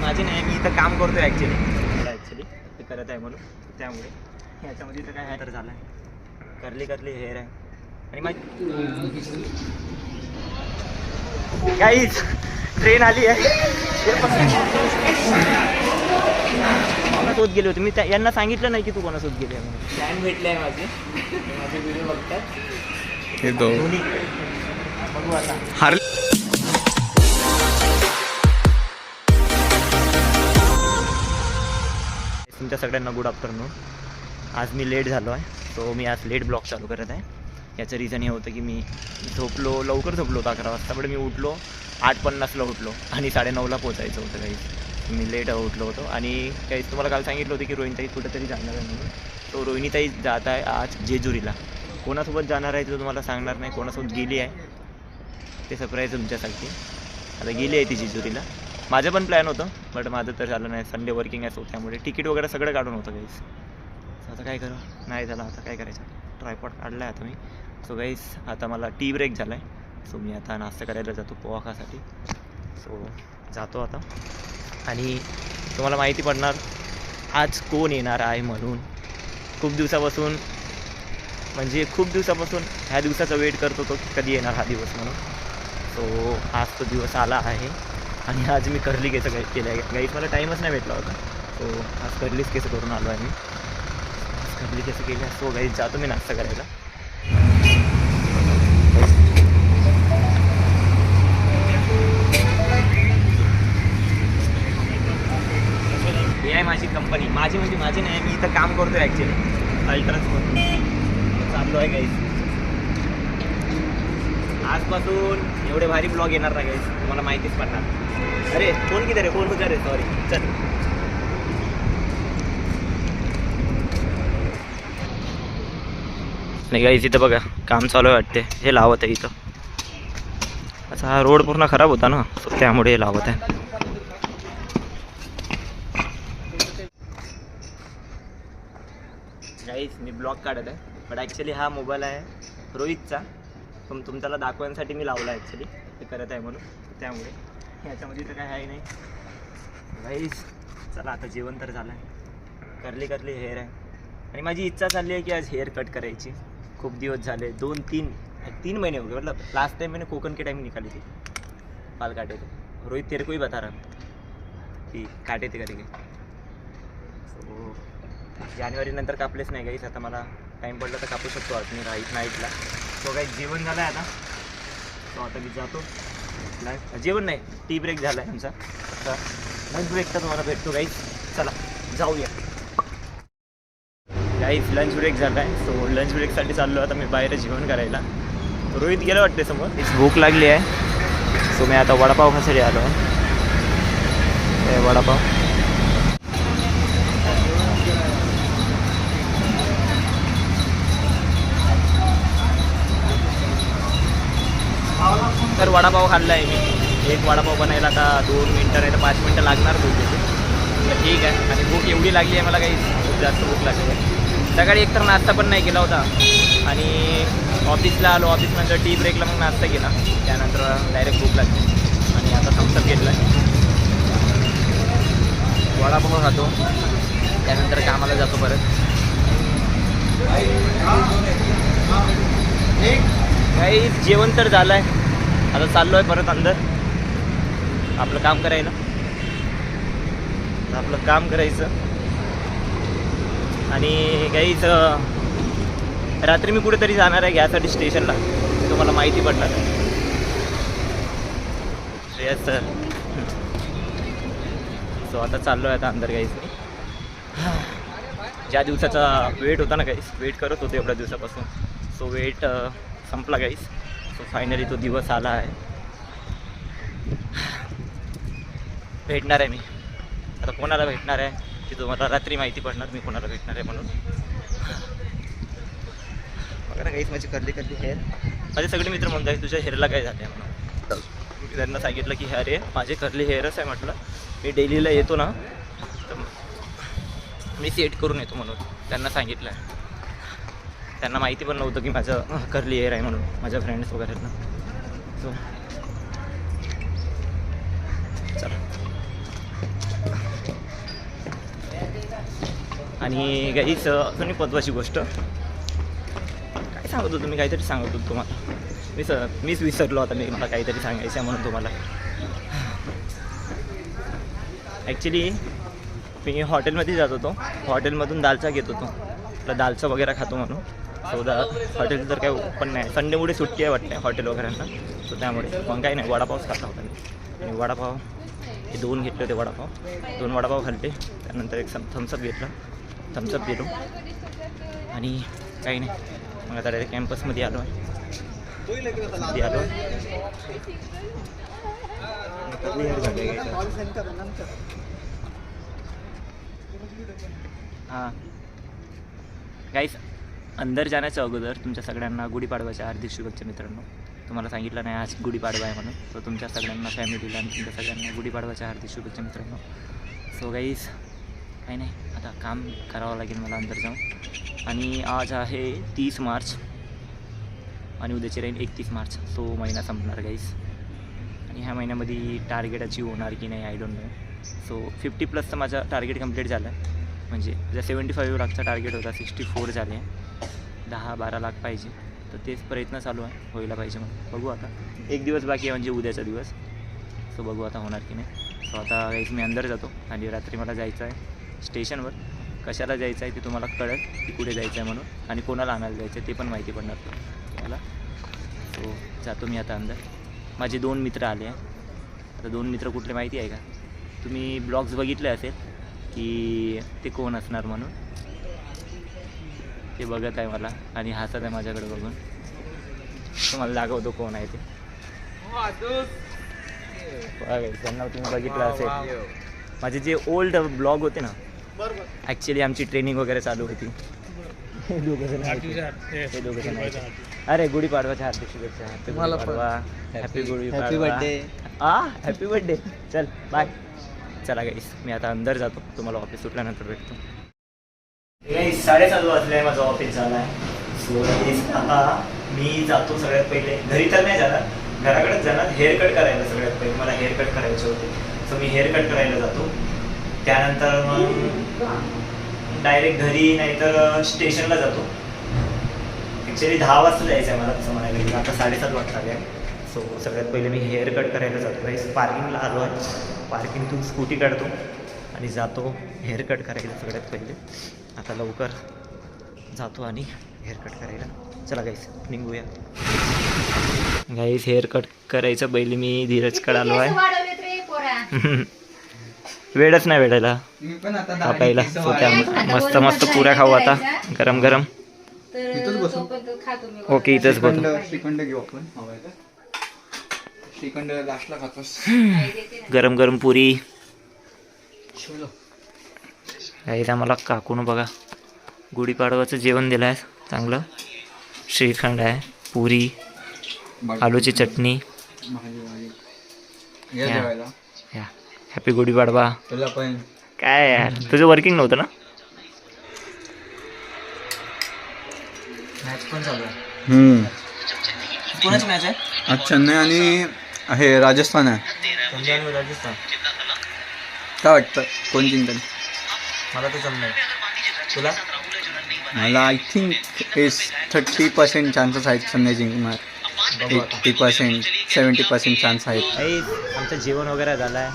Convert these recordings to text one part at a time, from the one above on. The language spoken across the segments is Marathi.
माझी नाही मी इथं काम करतोय ॲक्च्युली मला ॲक्च्युली ते करत आहे म्हणून त्यामुळे. ह्याच्यामध्ये तर काय आहे तर झालं आहे करली करली हेअर आहे. आणि माझी काहीच ट्रेन आली आहे. ते पण- कोणासोबत गेले होते? मी त्या यांना सांगितलं नाही की तू कोणासोबत गेले आहे म्हणून. फॅन भेटले आहे माझे. माझे व्हिडिओ बघतात. हे बघू आता. हार तुमच्या सगळ्यांना गुड आफ्टरनून आज मी लेट झालो आहे सो मी आज लेट ब्लॉग चालू करत आहे. याचं रिझन हे होतं की मी झोपलो लवकर झोपलो होतो अकरा वाजता पण मी उठलो आठ पन्नासला उठलो आणि साडेनऊला पोचायचं होतं काही मी लेट उठलो होतो आणि काही तुम्हाला काल सांगितलं होतं की रोहिणीताई कुठेतरी जाणार आहे म्हणून. तो रोहिणीताई जात आहे आज जेजुरीला. कोणासोबत जाणार आहे ते तुम्हाला सांगणार नाही कोणासोबत गेली आहे ते सरप्राईज तुमच्यासाठी. आता गेली आहे ती जेजुरीला. माझं पण प्लॅन होतं बट माझं तर झालं नाही. संडे वर्किंग आहे सो त्यामुळे तिकीट वगैरे सगळं काढून होतं गाईस आता काय करू? नाही झालं आता काय करायचं? ट्रायपॉट काढला आहे आता मी. सो गाईस आता मला टी ब्रेक झाला आहे सो मी आता नाश्ता करायला जातो पोहा खासाठी सो जातो आता. आणि तुम्हाला माहिती पडणार आज कोण येणार आहे म्हणून? खूप दिवसापासून म्हणजे खूप दिवसापासून ह्या दिवसाचा वेट करतो तो की कधी येणार हा दिवस म्हणून. सो आज तो दिवस आला आहे. आणि आज मी कर्ली केसं काय केलं आहे गाईस मला टाईमच नाही भेटला होता. सो आज कर्लीच केस करून आलो आहे मी कर्ली केसं केली असतो गाईस जातो मी नाश्ता करायला. ही आहे माझी कंपनी माझी म्हणजे माझी नाही मी इथं काम करतोय ॲक्च्युली अल्ट्रास चाललो आहे गाईस आजपासून एवढे भारी ब्लॉग येणार ना गाईस तुम्हाला माहितीच पडणार. अरे फोन किती रे? फोन होता रे सॉरी चल. नाही गाईस इथं बघा काम चालू आहे वाटते. हे लावत आहे इथं. असा हा रोड पूर्ण खराब होता ना त्यामुळे हे लावत आहे. गाईस मी ब्लॉग काढत आहे बट ॲक्च्युली हा मोबाईल आहे रोहितचा. तुम तुमच्याला दाखवण्यासाठी मी लावला ॲक्च्युली ते करत आहे म्हणून. त्यामुळे. ह्याच्यामध्ये तर काय आहे नाही. गाईस चला आता जेवण तर झालं आहे करली करली हेअर आहे. आणि माझी इच्छा चालली आहे की आज हेअर कट करायची. खूप दिवस झाले. दोन तीन तीन महिने हो गए. मतलब लास्ट टाइम मैंने कोकन के टाइम निकाली थी. बाल काटे थे. रोहित तेरे को ही बता रहा की काटे थे कधी सो जानेवारीनंतर कापलेच नाही गाईस आता मला टाईम पडला तर कापू शकतो आज मी राईट नाईटला सो काही जेवण झालं आहे आता. सो आता मी जातो. लंच जेवण नाही टी ब्रेक झाला आहे आमचा. आता लंच ब्रेक तर तुम्हाला भेटतो गाईज चला जाऊया. गाईज लंच ब्रेक झाला आहे सो लंच ब्रेकसाठी चाललो आता मी बाहेर जेवण करायला. रोहित गेलं वाटते समोर. एक भूक लागली आहे. सो मी आता वडापाव खासाठी आलो आहे. वडापाव. तर वडापाव खाल्ला आहे मी. एक वडापाव बनायला आता दोन मिनटं नाही तर पाच मिनटं लागणार भूक तर ठीक आहे. आणि भूक एवढी लागली आहे मला काही खूप जास्त भूक लागली आहे. सकाळी एकतर नाश्ता पण नाही केला होता. आणि ऑफिसला आलो. ऑफिसनंतर टी ब्रेकला मग नाश्ता केला. त्यानंतर डायरेक्ट भूक लागली. आणि आता थम्सअप घेतला वडापाव खातो. त्यानंतर कामाला जातो परत. काही जेवण तर झालं आहे आता चाललो आहे परत अंदर. आपलं काम करायला आपलं काम करायचं. आणि काहीच रात्री मी कुठेतरी जाणार आहे घ्यासाठी स्टेशनला. तुम्हाला माहिती पडणार. येस श्रेयस सर सो आता चाललो आहे आता अंदर काहीच मी. ज्या दिवसाचा वेट होता ना काहीच वेट करत होते एवढ्या दिवसापासून. सो वेट संपला काहीच सो फायनली तो दिवस आला आहे. भेटणार आहे मी. आता कोणाला भेटणार आहे? की तुम्हाला रात्री माहिती पडणार मी कोणाला भेटणार आहे म्हणून. बघा ना काहीच माझी करली करली हेअर माझे सगळे मित्र म्हणतात तुझ्या हेअरला काय झालं आहे म्हणून. मी त्यांना सांगितलं की अरे माझे करली हेअरच आहे म्हटलं. मी डेलीला येतो ना तर मी सेट करून येतो म्हणून. त्यांना सांगितलं आहे त्यांना माहिती पण नव्हतं की माझं करली एअर आहे म्हणून माझ्या फ्रेंड्स वगैरे ना. सो आणि काहीच तुम्ही पद्वाची गोष्ट. काय सांगत होतो मी? काहीतरी सांगत होतो तुम्हाला. मी सर मीच विसरलो आता मी मला काहीतरी सांगायचं आहे म्हणून तुम्हाला. ॲक्च्युली मी हॉटेलमध्ये जात होतो. हॉटेलमधून दालचा घेत होतो. आपला दालचा वगैरे खातो म्हणून. चौदा हॉटेल तर काही ओपन नाही. संडेमुळे सुट्टी आहे वाटते हॉटेल वगैरेंना. सो त्यामुळे. पण काही नाही वडापावच खाता होता मी. आणि वडापाव हे दोन घेतले होते वडापाव. दोन वडापाव खाल्ले. त्यानंतर एक सम थम्सअप घेतलं. थम्सअप गेलो आणि काही नाही. मग आता डायरेक्ट कॅम्पसमध्ये आलो आहे. मध्ये आलो हां. काहीच अंदर जाण्याच्या अगोदर तुमच्या सगळ्यांना गुढीपाडव्याच्या हार्दिक शुभेच्छा मित्रांनो. तुम्हाला सांगितलं नाही आज गुढीपाडवा आहे म्हणून. सो तुमच्या सगळ्यांना फॅमिलीला आणि तुमच्या सगळ्यांना गुढीपाडव्याच्या हार्दिक शुभेच्छा मित्रांनो. सो गाईस काही नाही. आता काम करावं लागेल मला अंदर जाऊन. आणि आज आहे तीस मार्च. आणि उद्याची राहील एकतीस मार्च. तो महिना संपणार गाईस आणि ह्या महिन्यामध्ये टार्गेट अचीव होणार की नाही I don't know so fifty प्लसचं माझा टार्गेट कंप्लीट झालं. आहे म्हणजे जर सेवन्टी फाईव्ह लाखचा टार्गेट होता सिक्स्टी फोर झाले. आहे दहा बारा लाख पाहिजे. तर तेच प्रयत्न चालू आहे. व्हायला पाहिजे मग बघू आता. एक दिवस बाकी आहे म्हणजे उद्याचा दिवस. सो बघू आता होणार की नाही. सो आता काहीच मी अंदर जातो. आणि रात्री मला जायचं आहे स्टेशनवर. कशाला जायचं आहे ते तुम्हाला कळेल की कुठे जायचं आहे म्हणून. आणि कोणाला आणायला जायचं आहे ते पण माहिती पडणार मला सो जातो मी आता अंदर. माझे दोन मित्र आले आहे. आता दोन मित्र कुठले माहिती आहे का? तुम्ही ब्लॉग्स बघितले असेल की ते कोण असणार म्हणून? ते बघत आहे मला आणि हसत आहे माझ्याकडे बघून. तुम्हाला दाखवतो कोण आहे ते. त्यांना तुम्ही बघितलं असेल. माझे जे ओल्ड ब्लॉग होते ना ॲक्च्युली आमची ट्रेनिंग वगैरे चालू होती. हे. हे. अरे गुढीपाडवाच्या हार्दिक शुभेच्छा हॅपी पण. गुढीपाडवा. हॅपी. हा बर्थडे चल बाय चला गाईस मी आता अंदर जातो. तुम्हाला ऑफिस सुटल्यानंतर भेटतो. साडेसात वाजले माझं ऑफिस झाला आहे सो आता मी जातो सगळ्यात पहिले. घरी तर नाही जाणार. घराकडेच जाणार. हेअर कट करायला सगळ्यात पहिले. मला हेअर कट करायचे होते. सो मी हेअर कट करायला जातो. त्यानंतर मग डायरेक्ट घरी नाहीतर स्टेशनला जातो. ॲक्च्युली दहा वाजता जायचं आहे मला तसं म्हणायला गेलं आता साडेसात वाजता आहे सो सगळ्यात पहिले मी हेअर कट करायला जातो. काही पार्किंगला आलो आहे. पार्किंगतून स्कूटी काढतो आणि जातो हेअर कट करायला सगळ्यात पहिले. आता लवकर जातो आणि हेअर कट करायला. चला गाईस निघूया. गाईस हेअर कट करायचं पहिले मी धीरजकडे आलो आहे वेळच नाही वेळेला मी पण आता पहिला. केस सो वाढवले. त्या मस्त मस्त पुऱ्या खाऊ आता. गरम गरम. इथंच तर बसू. तोपर्यंत खातो मी ओके इथंच बघतो गरम गरम पुरी. शिवलो. काही आम्हाला काकून बघा गुढीपाडवाचं जेवण दिलं आहे चांगलं. श्रीखंड आहे पुरी आलूची चटणी. या हॅपी गुढीपाडवा. तुला पण. काय यार तुझं वर्किंग नव्हतं ना? मॅच पण चालू आहे हम्म. कोणाची मॅच आहे? आज चेन्नई आणि हे राजस्थान आहे. राजस्थान. काय वाटतं? कोण जिंकल? मला तर जमणार तुला? मला I think is thirty percent chances आहेत चेन्नई जिंकणार. Eighty percent seventy percent chance आहेत. आमचं जेवण वगैरे झालं आहे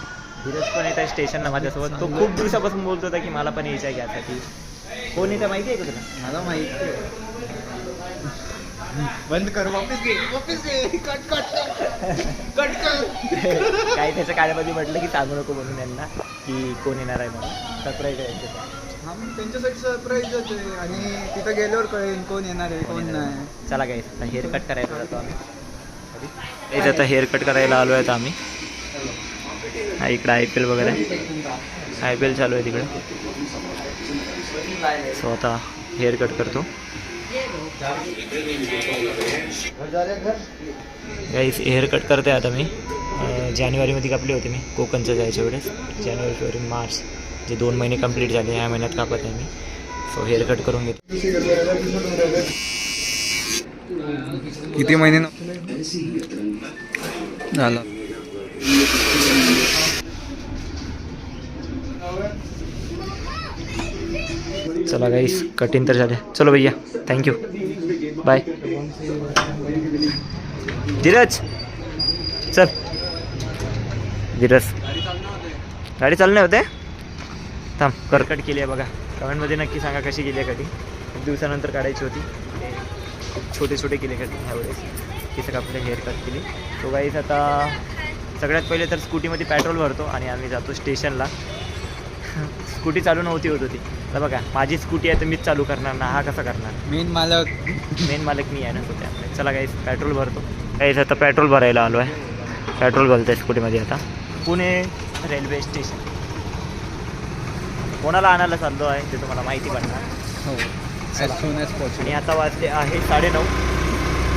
धीरज पण येत आहे स्टेशनला माझ्यासोबत. तो खूप दिवसापासून बोलतो होता की मला पण यायचं आहे यासाठी कोण येतं माहिती आहे का तुला? मला माहिती बंद कर वापस घे वापस घे. Cut cut cut. कर. काही त्याच्या काळामध्ये म्हटलं की सांगू नको म्हणून यांना की कोण येणार आहे म्हणून. सरप्राईज आहे यांचं. मग त्यांच्यासाठी सरप्राईजच आहे आणि तिथं गेल्यावर कळेल कोण येणार आहे कोण नाही. चला काही आता हेअर कट करायला जातो आम्ही. आता हेअर कट करायला आलो आहेत आम्ही. हा इकडं आय पी एल वगैरे. आय पी एल चालू आहे तिकडे. सो आता हेअर कट करतो. गाईस हेअर कट करते आता मी. जानेवारीमध्ये कापली होती मी कोकणचं जायच्या वेळेस. जानेवारी फेब्रुवारी मार्च जे दोन महिने कंप्लीट झाले ह्या महिन्यात कापत आहे मी. सो हेअर कट करून घेतो. किती महिने झालं. चला गाईस कठीण तर झाले. चलो भैया थँक्यू बाय धीरज चल. धीरज. गाडी चालणे होते? थांब करकट केली आहे बघा. कमेंटमध्ये नक्की सांगा कशी केली आहे कधी खूप दिवसानंतर काढायची होती. खूप छोटे छोटे केले कधी ह्यावेळेस. केस कापले हेअर कट केली. तो गाईस आता सगळ्यात पहिले तर स्कूटीमध्ये पेट्रोल भरतो आणि आम्ही जातो स्टेशनला स्कूटी चालू नव्हती होत होती. तर बघा माझी स्कूटी आहे तर मीच चालू करणार ना हा कसा करणार? मेन मालक. मेन मालक मी आहे ना त्यामुळे चला गाईस पेट्रोल भरतो. गाईस आता पेट्रोल भरायला आलो आहे. पेट्रोल भरतो आहे स्कूटीमध्ये आता. पुणे रेल्वे स्टेशन कोणाला आणायला चाललो आहे ते तुम्हाला माहिती पडणार. हो. आणि आता वाजले आहे साडेनऊ.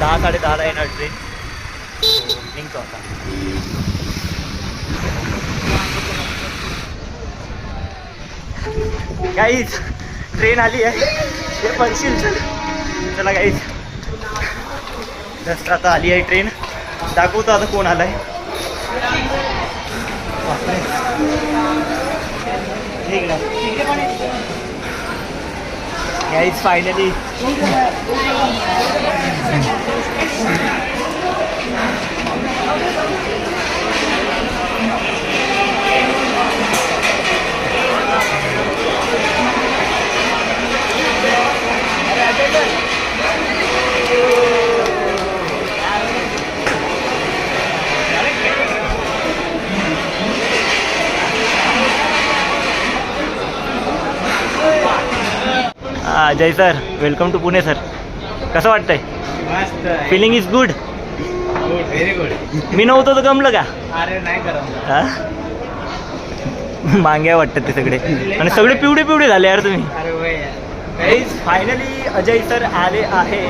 दहा साडे दहाला येणार ट्रेन निघतो आता. काहीच ट्रेन आली आहे. ते पडशील चल. चला काहीच जस्ट आता आली आहे ट्रेन दाखवतो आता कोण आलाय. Guys finally Jay sir welcome to Pune sir कसं वाटतंय? मस्त feeling is good very good मी नव्हतो तर गमलं का? अरे नाही हा? मांग्या वाटतात ते सगळे. आणि सगळे पिवळे पिवळे झाले यार तुम्ही. फायनली अजय सर आले आहे.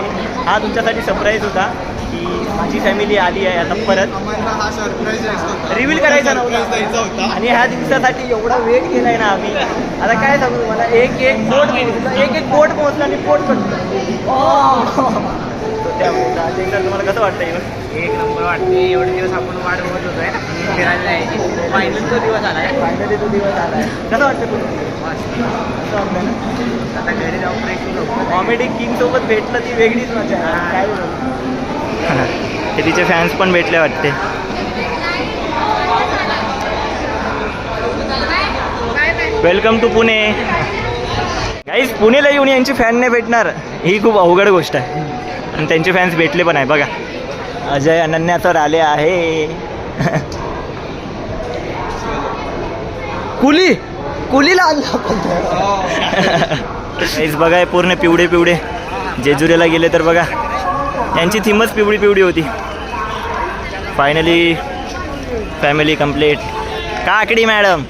हा तुमच्यासाठी सरप्राईज होता. माझी फॅमिली आली आहे आता परत. हा रिव्हील करायचा नव्हता. होता. आणि ह्या दिवसासाठी एवढा वेट केलाय ना आम्ही. आता काय सांगू मला एक एक बोट पोहोचलं एक एक बोट पोहोचलं आणि पोट पडलं. So त्यामुळे तुम्हाला कसं वाटतं येऊन एक नंबर वाटते एवढे दिवस आपण वाट बघत होतोय फिरायला जायची फायनल तो दिवस आलाय फायनली तो दिवस आलाय कसं वाटतं तुला? कसं वाटतं ना? आता घरी जाऊन होतो कॉमेडी किंग सोबत भेटलं ती वेगळीच मजा आहे. काय ते तिचे फॅन्स पण भेटले वाटते. वेलकम टू पुणे काहीच पुणेला येऊन यांची फॅन नाही भेटणार. ही खूप अवघड गोष्ट आहे. आणि त्यांचे फॅन्स भेटले पण आहे. बघा. अजय अनन्या तर आले आहे. कुली. कुलीला आणला बघा पूर्ण पिवडे पिवडे जेजुरीला गेले तर बघा. यांची थीमच पिवळी पिवळी होती. फायनली फॅमिली कंप्लीट काकडी मॅडम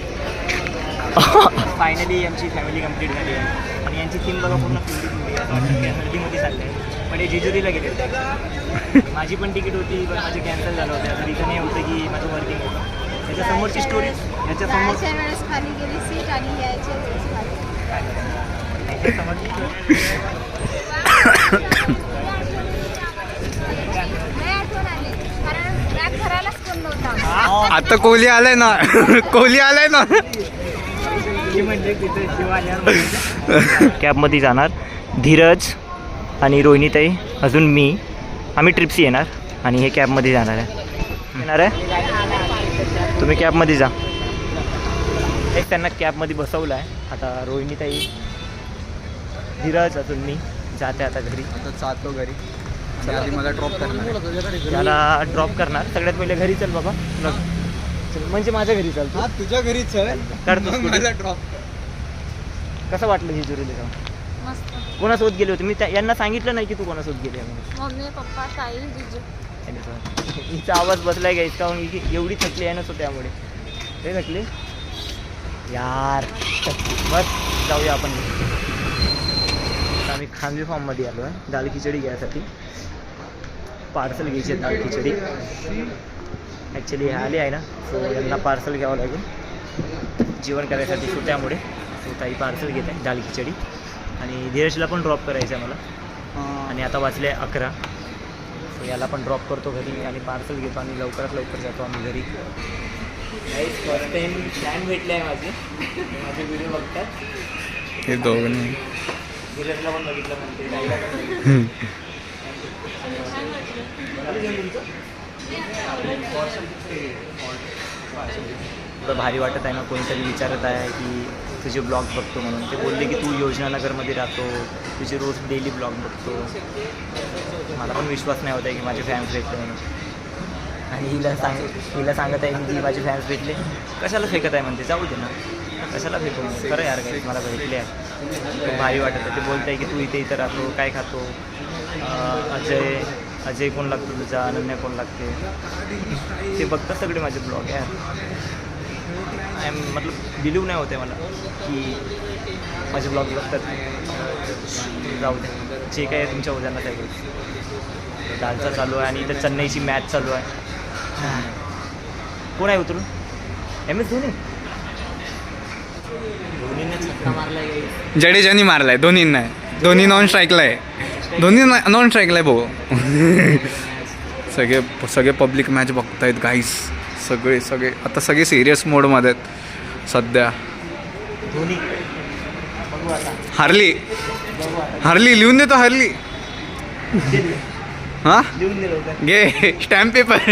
फायनली आमची फॅमिली कंप्लीट झाली. आहे आणि यांची थीम बघा पूर्ण की हळदीमध्ये चाललं आहे पण हे जेजुरीला गेले होते माझी पण तिकीट होती पण माझी कॅन्सल झालं होतं. आता रिझन हे होतं की माझं वर्किंग होतं. त्याच्या समोरची स्टोरी याच्या समोर जायच्या वेळेस खाली गेली सीट आणि यायच्या वेळेस खाली याच्या समोरची story नाही आठवण आली कारण रॅप करायलाच कोण नव्हता आता कोहली आलाय ना. कोहली आलाय ना. म्हणजे तिथे शिव आल्यावर कॅबमध्ये जाणार. धीरज आणि रोहिणीताई. अजून मी. आम्ही ट्रिप्सी येणार आणि हे कॅबमध्ये जाणार आहे. येणार आहे? तुम्ही कॅबमध्ये जा. एक त्यांना कॅबमध्ये बसवलं आहे आता रोहिणीताई धीरज अजून मी जाते आता घरी. आता जातो घरी. आधी मला ड्रॉप करणार त्याला ड्रॉप करणार. सगळ्यात पहिले घरी चल बाबा. चल म्हणजे माझ्या घरी चल तू. हा तुझ्या काढतो मग scooty. मला ड्रॉप कसं वाटलं ही जुरीला जाऊन मस्त. कोणासोबत गेले होते? मी त्या- यांना सांगितलं नाही की तू कोणासोबत गेली आहे म्हणून. मम्मी पप्पा ताई जिजू. त्याच्यासोबत. हिचा आवाज बसलाय का इतका ही एवढी थकली आहे ना तो त्यामुळे. ते थकली? यार बस जाऊया आपण. आता आम्ही खांबी फार्ममध्ये आलो आहे दाल खिचडी घ्यायसाठी. पार्सल घ्यायची दाल खिचडी. ॲक्च्युली हे आले आहे ना सो यांना पार्सल घ्यावं लागेल. जेवण करायसाठी सो त्यामुळे सो ताई पार्सल घेत आहे दाल खिचडी. आणि धीरजला पण ड्रॉप करायचं आहे मला. आणि आता वाजले अकरा. सो याला पण ड्रॉप करतो घरी आणि पार्सल घेतो आणि लवकरात लवकर जातो आम्ही घरी. फर्स्ट टाईम फॅन भेटले आहे माझे. ते माझे व्हिडिओ बघतात हे दोघं नाही. धीरजला पण बघितलं म्हणते dialogue. भारी वाटत आहे ना कोणीतरी विचारत आहे की तुझे ब्लॉग बघतो म्हणून. ते बोलले की तू योजनानगरमध्ये राहतो तुझे रोज डेली ब्लॉग बघतो. मला पण विश्वास नाही होत आहे की माझे फॅन्स भेटले म्हणून. आणि हिला सांग हिला सांगत आहे की माझे फॅन्स भेटले. कशाला फेकत आहे म्हणते जाऊ दे ना. कशाला फेकतो खरं यार काही मला भेटले आहे भारी वाटत आहे. ते बोलत आहे की तू इथे इथं राहतो काय खातो. अजय अजय कोण लागतो तुझा अनन्या कोण लागते? ते बघतात सगळे माझे ब्लॉग यार. आय एम मतलब बिलीव नाही होते मला की माझे ब्लॉग बघतात. जाऊ दे. जे काय आहे तुमच्या उद्याला सगळं डान्सचा चालू आहे आणि इथं चेन्नईची मॅच चालू आहे. कोण आहे उतरून? M S Dhoni? धोनीने मारला आहे जडेजानी मारलाय धोनींना धोनी दोन्ही नॉन स्ट्राईकला आहे. दोन्ही नॉन स्ट्राईकला आहे भाऊ. सगळे सगळे पब्लिक मॅच बघतायत गाईस सगळे सगळे. आता सगळे सिरियस मोडमध्ये आहेत. सध्या. धोनी. बघू आता हारली. हारली लिहून देतो हारली. हां? घे स्टॅम्प पेपर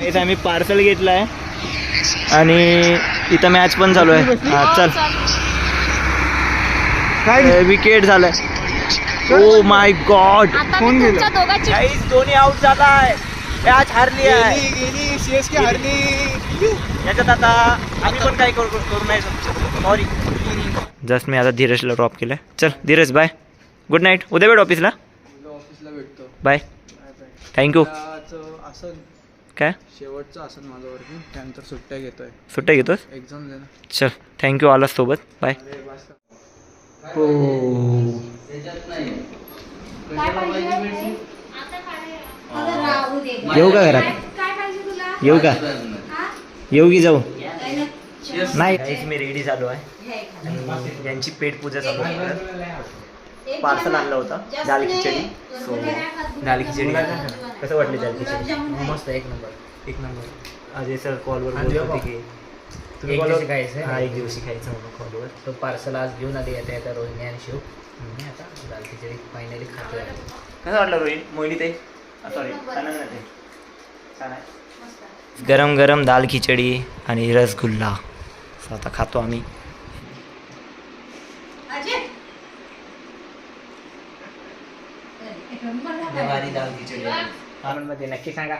इथं आम्ही पार्सल घेतलं आहे आणि इथं मॅच पण चालू आहे. हा चल. काय? विकेट झालाय. ओ माय गॉड आता कोण मी गेलं? तुमच्या दोघांची काहीच दोन्ही आउट झालाय. मॅच हारली आहे. गेली सी एस के हारली. याच्यात आता आम्ही पण काय करू करू नाही सॉरी जस्ट मी आता धीरजला ड्रॉप केलं चल धीरज बाय गुड नाईट उद्या भेट ऑफिसला ऑफिसला भेटतो. बाय थँक्यू असं काय? शेवटचं असं माझं वर्किंग त्यानंतर सुट्ट्या घेतोय. सुट्ट्या घेतोस? एक्झाम चल थँक्यू आलास सोबत बाय हो. येऊ का घरात? काय पाहिजे तुला? येऊ का? हा? येऊ की जाऊ? नाही मी रेडी झालो आहे. हे. आणि यांची पेट पूजा चालू आहे. एक पार्सल आणलं होतं. दाल. खिचडी. सो दाल खिचडी. कसं वाटली दाल खिचडी. मस्त एक नंबर. एक नंबर. अजय सर कॉलवर आणि बोलत होते की एक वर- दिवशी खायचं. हा एक दिवशी खायचं म्हणून कॉलवर तो पार्सल आज घेऊन आले येता येता रोहिणी आणि शिव. मी आता दाल खिचडी फायनली खातोय कसं वाटलं रोहित मोहिनी ते सॉरी छान आहे गरम गरम दाल खिचडी आणि रसगुल्ला. आता खातो आम्ही. दाल खिचडी नक्की सांगा.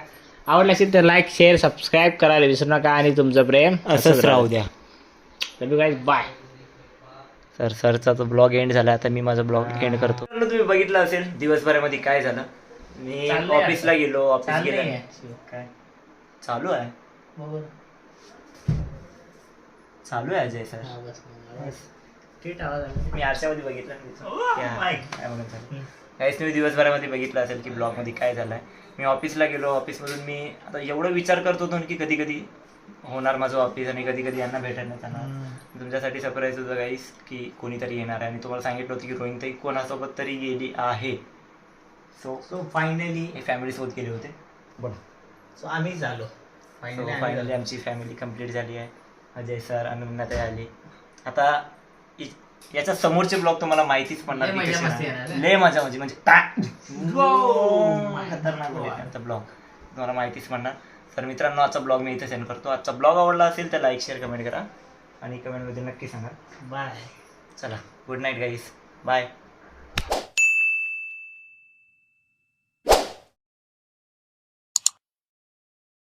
आवडलं असेल तर लाईक शेअर सबस्क्राईब करायला विसरू नका आणि तुमचं प्रेम असंच राहू द्या. Love you guys bye sir सरचा तो ब्लॉग एंड झाला आता मी माझा ब्लॉग एंड करतो. तुम्ही बघितलं असेल दिवसभरामध्ये काय झालं? मी ऑफिसला. गेलो ऑफिस गेलो. काय? चालू आहे. चालू आहे अजय सर. मी आरशामध्ये बघितलं. काय म्हणत काहीच तुम्ही दिवसभरामध्ये बघितलं असेल की ब्लॉगमध्ये काय झालं आहे मी ऑफिसला गेलो ऑफिसमधून मी आता एवढं विचार करत होतो की कधी कधी होणार माझं ऑफिस आणि कधी कधी यांना भेटायला जाणार. तुमच्यासाठी सरप्राईज होतं गाईस की कोणीतरी येणार आहे. आणि तुम्हाला सांगितलं होतं की रोहिणी ताई कोणासोबत तरी गेली आहे. सो सो फायनली हे फॅमिली सोबत गेले होते. सो आम्ही झालो. फायनली फायनली आमची फॅमिली कंप्लीट झाली आहे. अजय सर अनन्याताई आली. आता याच्या समोरचे ब्लॉग तुम्हाला माहितीच पडणार लय मजा मस्ती. येणार. लय मजा म्हणजे म्हणजे. खतरनाक होईल आजचा ब्लॉग. तुम्हाला माहितीच पडणार. तर मित्रांनो आजचा ब्लॉग मी इथे सेंड करतो. आजचा ब्लॉग आवडला असेल तर लाईक शेअर कमेंट करा. आणि कमेंटमध्ये नक्की सांगा. बाय चला गुड नाईट गाईस बाय